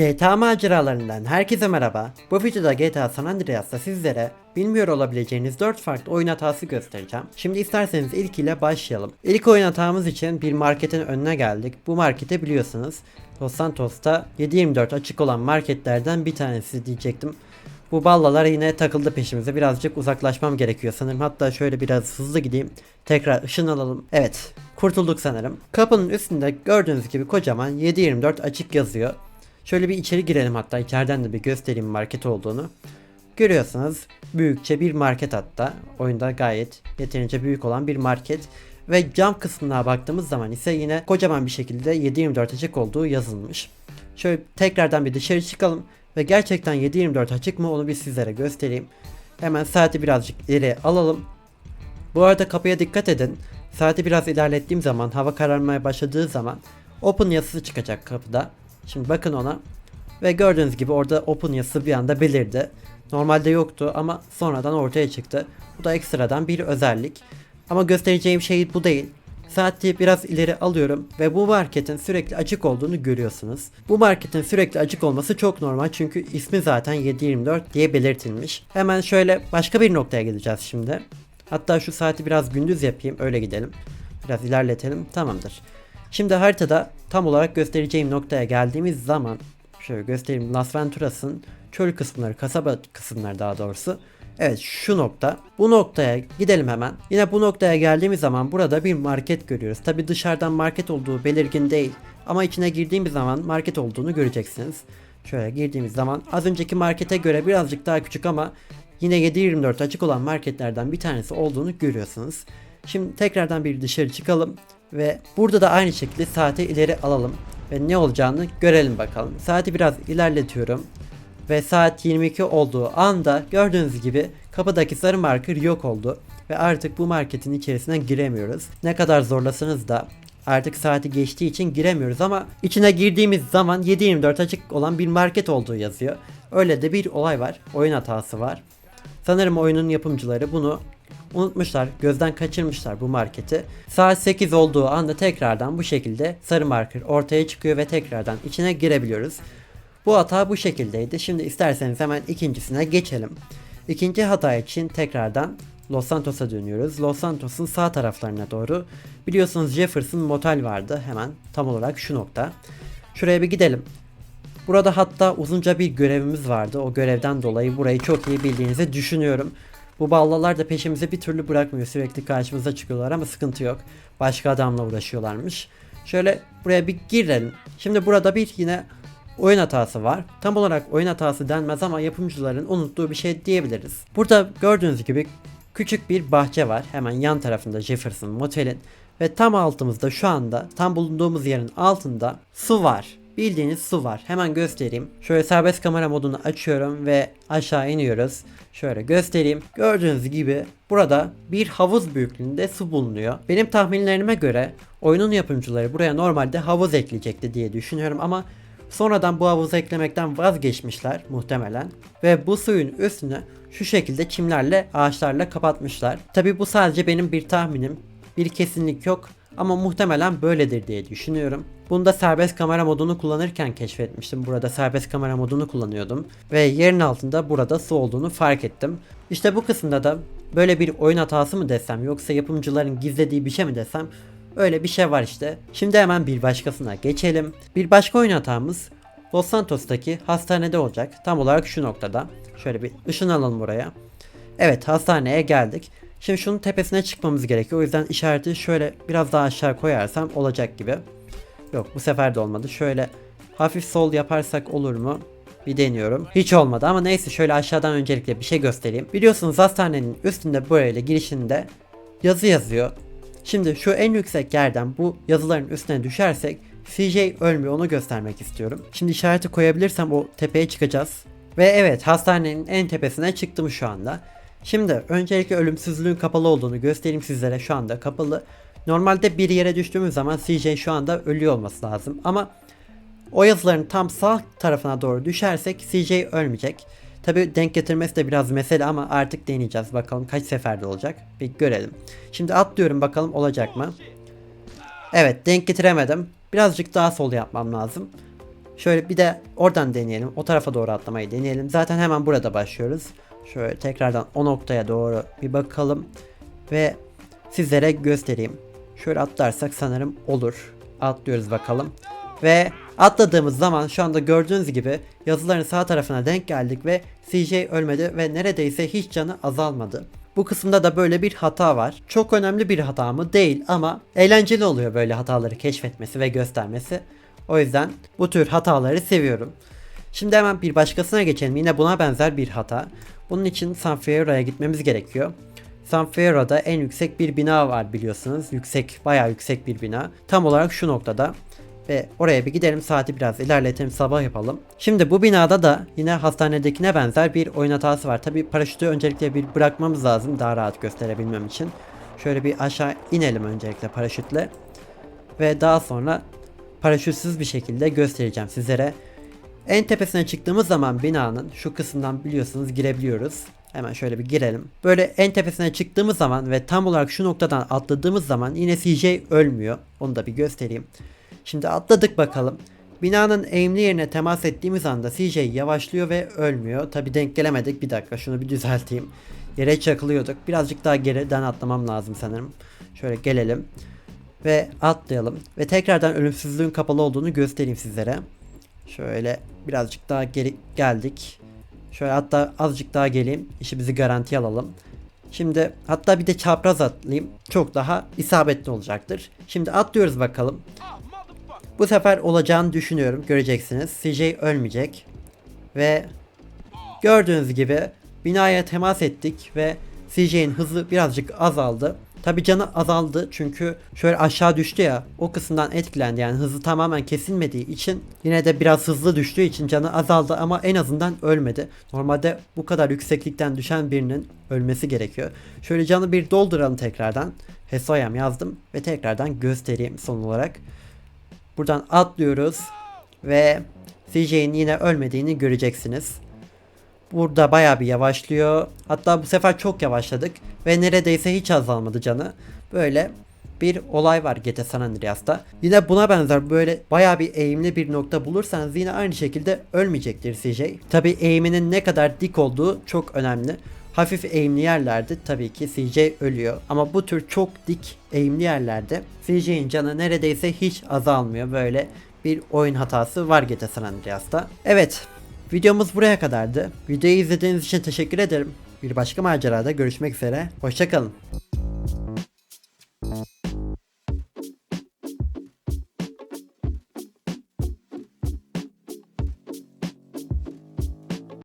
GTA maceralarından herkese merhaba. Bu videoda GTA San Andreas'ta sizlere bilmiyor olabileceğiniz 4 farklı oyun hatası göstereceğim. Şimdi isterseniz ilkiyle başlayalım. İlk oyun hatamız için bir marketin önüne geldik. Bu markete biliyorsunuz Los Santos'ta 7/24 açık olan marketlerden bir tanesi diyecektim. Bu ballalar yine takıldı peşimize. Birazcık uzaklaşmam gerekiyor sanırım. Hatta şöyle biraz hızlı gideyim. Tekrar ışın alalım. Evet. Kurtulduk sanırım. Kapının üstünde gördüğünüz gibi kocaman 7/24 açık yazıyor. Şöyle bir içeri girelim hatta içeriden de bir göstereyim market olduğunu. Görüyorsunuz büyükçe bir market hatta. Oyunda gayet yeterince büyük olan bir market. Ve cam kısmına baktığımız zaman ise yine kocaman bir şekilde 7/24 açık olduğu yazılmış. Şöyle tekrardan bir dışarı çıkalım ve gerçekten 7/24 açık mı onu bir sizlere göstereyim. Hemen saati birazcık ileri alalım. Bu arada kapıya dikkat edin. Saati biraz ilerlettiğim zaman hava kararmaya başladığı zaman open yazısı çıkacak kapıda. Şimdi bakın ona. Ve gördüğünüz gibi orada open yazısı bir anda belirdi. Normalde yoktu ama sonradan ortaya çıktı. Bu da ekstradan bir özellik. Ama göstereceğim şey bu değil. Saati biraz ileri alıyorum ve bu marketin sürekli açık olduğunu görüyorsunuz. Bu marketin sürekli açık olması çok normal çünkü ismi zaten 724 diye belirtilmiş. Hemen şöyle başka bir noktaya gideceğiz şimdi. Hatta şu saati biraz gündüz yapayım öyle gidelim. Biraz ilerletelim tamamdır. Şimdi haritada tam olarak göstereceğim noktaya geldiğimiz zaman şöyle göstereyim Las Venturas'ın çöl kısımları, kasaba kısımları daha doğrusu. Evet şu nokta. Bu noktaya gidelim hemen. Yine bu noktaya geldiğimiz zaman burada bir market görüyoruz. Tabi dışarıdan market olduğu belirgin değil. Ama içine girdiğimiz zaman market olduğunu göreceksiniz. Şöyle girdiğimiz zaman az önceki markete göre birazcık daha küçük ama yine 7.24 açık olan marketlerden bir tanesi olduğunu görüyorsunuz. Şimdi tekrardan bir dışarı çıkalım ve burada da aynı şekilde saati ileri alalım ve ne olacağını görelim bakalım. Saati biraz ilerletiyorum ve saat 22 olduğu anda gördüğünüz gibi kapıdaki sarı marker yok oldu ve artık bu marketin içerisine giremiyoruz. Ne kadar zorlasanız da artık saati geçtiği için giremiyoruz ama içine girdiğimiz zaman 7/24 açık olan bir market olduğu yazıyor. Öyle de bir olay var. Oyun hatası var. Sanırım oyunun yapımcıları bunu unutmuşlar, gözden kaçırmışlar bu marketi. Saat 8 olduğu anda tekrardan bu şekilde sarı marker ortaya çıkıyor ve tekrardan içine girebiliyoruz. Bu hata bu şekildeydi. Şimdi isterseniz hemen ikincisine geçelim. İkinci hata için tekrardan Los Santos'a dönüyoruz. Los Santos'un sağ taraflarına doğru. Biliyorsunuz Jefferson Motel vardı hemen tam olarak şu nokta. Şuraya bir gidelim. Burada hatta uzunca bir görevimiz vardı. O görevden dolayı burayı çok iyi bildiğinizi düşünüyorum. Bu ballalar da peşimize bir türlü bırakmıyor. Sürekli karşımıza çıkıyorlar ama sıkıntı yok. Başka adamla uğraşıyorlarmış. Şöyle buraya bir girelim. Şimdi burada bir yine oyun hatası var. Tam olarak oyun hatası denmez ama yapımcıların unuttuğu bir şey diyebiliriz. Burada gördüğünüz gibi küçük bir bahçe var. Hemen yan tarafında Jefferson Motel'in ve tam altımızda şu anda tam bulunduğumuz yerin altında su var. Bildiğiniz su var. Hemen göstereyim. Şöyle serbest kamera modunu açıyorum ve aşağı iniyoruz. Şöyle göstereyim. Gördüğünüz gibi burada bir havuz büyüklüğünde su bulunuyor. Benim tahminlerime göre oyunun yapımcıları buraya normalde havuz ekleyecekti diye düşünüyorum ama Sonradan bu havuzu eklemekten vazgeçmişler muhtemelen ve bu suyun üstünü şu şekilde çimlerle ağaçlarla kapatmışlar. Tabi bu sadece benim bir tahminim. Bir kesinlik yok ama muhtemelen böyledir diye düşünüyorum. Bunda serbest kamera modunu kullanırken keşfetmiştim. Burada serbest kamera modunu kullanıyordum. Ve yerin altında burada su olduğunu fark ettim. İşte bu kısımda da böyle bir oyun hatası mı desem yoksa yapımcıların gizlediği bir şey mi desem Öyle bir şey var işte. Şimdi hemen bir başkasına geçelim. Bir başka oyun hatamız Los Santos'taki hastanede olacak. Tam olarak şu noktada. Şöyle bir ışın alalım buraya. Evet hastaneye geldik. Şimdi şunun tepesine çıkmamız gerekiyor. O yüzden işareti şöyle biraz daha aşağı koyarsam olacak gibi. Yok bu sefer de olmadı. Şöyle hafif sol yaparsak olur mu? Bir deniyorum. Hiç olmadı ama neyse şöyle aşağıdan öncelikle bir şey göstereyim. Biliyorsunuz hastanenin üstünde böyle girişinde yazı yazıyor. Şimdi şu en yüksek yerden bu yazıların üstüne düşersek CJ ölmüyor onu göstermek istiyorum. Şimdi işareti koyabilirsem o tepeye çıkacağız. Ve evet hastanenin en tepesine çıktım şu anda. Şimdi öncelikle ölümsüzlüğün kapalı olduğunu göstereyim sizlere şu anda kapalı. Normalde bir yere düştüğümüz zaman CJ şu anda ölüyor olması lazım ama o yazıların tam sağ tarafına doğru düşersek CJ ölmeyecek. Tabi denk getirmesi de biraz mesele ama artık deneyeceğiz. Bakalım kaç seferde olacak. Bir görelim. Şimdi atlıyorum bakalım olacak mı? Evet denk getiremedim. Birazcık daha sol yapmam lazım. Şöyle bir de oradan deneyelim. O tarafa doğru atlamayı deneyelim. Zaten hemen burada başlıyoruz. Şöyle tekrardan o noktaya doğru bir bakalım. Ve sizlere göstereyim. Şöyle atlarsak sanırım olur. Atlıyoruz bakalım. Ve atladığımız zaman şu anda gördüğünüz gibi yazıların sağ tarafına denk geldik ve CJ ölmedi ve neredeyse hiç canı azalmadı. Bu kısımda da böyle bir hata var. Çok önemli bir hata mı? Değil ama eğlenceli oluyor böyle hataları keşfetmesi ve göstermesi. O yüzden bu tür hataları seviyorum. Şimdi hemen bir başkasına geçelim. Yine buna benzer bir hata. Bunun için San Fierro'ya gitmemiz gerekiyor. San Fierro'da en yüksek bir bina var biliyorsunuz. Yüksek, bayağı yüksek bir bina. Tam olarak şu noktada. Ve oraya bir gidelim saati biraz ilerletelim sabah yapalım. Şimdi bu binada da yine hastanedekine benzer bir oyun hatası var. Tabi paraşütü öncelikle bir bırakmamız lazım daha rahat gösterebilmem için. Şöyle bir aşağı inelim öncelikle paraşütle. Ve daha sonra paraşütsüz bir şekilde göstereceğim sizlere. En tepesine çıktığımız zaman binanın şu kısımdan biliyorsunuz girebiliyoruz. Hemen şöyle bir girelim. Böyle en tepesine çıktığımız zaman ve tam olarak şu noktadan atladığımız zaman yine CJ ölmüyor. Onu da bir göstereyim. Şimdi atladık bakalım. Binanın eğimli yerine temas ettiğimiz anda CJ yavaşlıyor ve ölmüyor. Tabi denk gelemedik. Bir dakika şunu bir düzelteyim. Yere çakılıyorduk. Birazcık daha geriden atlamam lazım sanırım. Şöyle gelelim. Ve atlayalım. Ve tekrardan ölümsüzlüğün kapalı olduğunu göstereyim sizlere. Şöyle birazcık daha geri geldik. Şöyle hatta azıcık daha geleyim. İşimizi garantiye alalım. Şimdi hatta bir de çapraz atlayayım. Çok daha isabetli olacaktır. Şimdi atlıyoruz bakalım. Bu sefer olacağını düşünüyorum. Göreceksiniz. CJ ölmeyecek. Ve gördüğünüz gibi binaya temas ettik ve CJ'in hızı birazcık azaldı. Tabi canı azaldı çünkü şöyle aşağı düştü ya o kısımdan etkilendi yani hızı tamamen kesilmediği için yine de biraz hızlı düştüğü için canı azaldı ama en azından ölmedi. Normalde bu kadar yükseklikten düşen birinin ölmesi gerekiyor. Şöyle canı bir dolduralım tekrardan. Hesoyam yazdım ve tekrardan göstereyim son olarak. Buradan atlıyoruz ve CJ'in yine ölmediğini göreceksiniz. Burada bayağı bir yavaşlıyor. Hatta bu sefer çok yavaşladık ve neredeyse hiç azalmadı canı. Böyle bir olay var GTA San Andreas'ta. Yine buna benzer böyle bayağı bir eğimli bir nokta bulursanız yine aynı şekilde ölmeyecektir CJ. Tabi eğiminin ne kadar dik olduğu çok önemli. Hafif eğimli yerlerde tabii ki CJ ölüyor. Ama bu tür çok dik eğimli yerlerde CJ'in canı neredeyse hiç azalmıyor. Böyle bir oyun hatası var GTA San Andreas'ta. Evet videomuz buraya kadardı. Videoyu izlediğiniz için teşekkür ederim. Bir başka macerada görüşmek üzere. Hoşçakalın.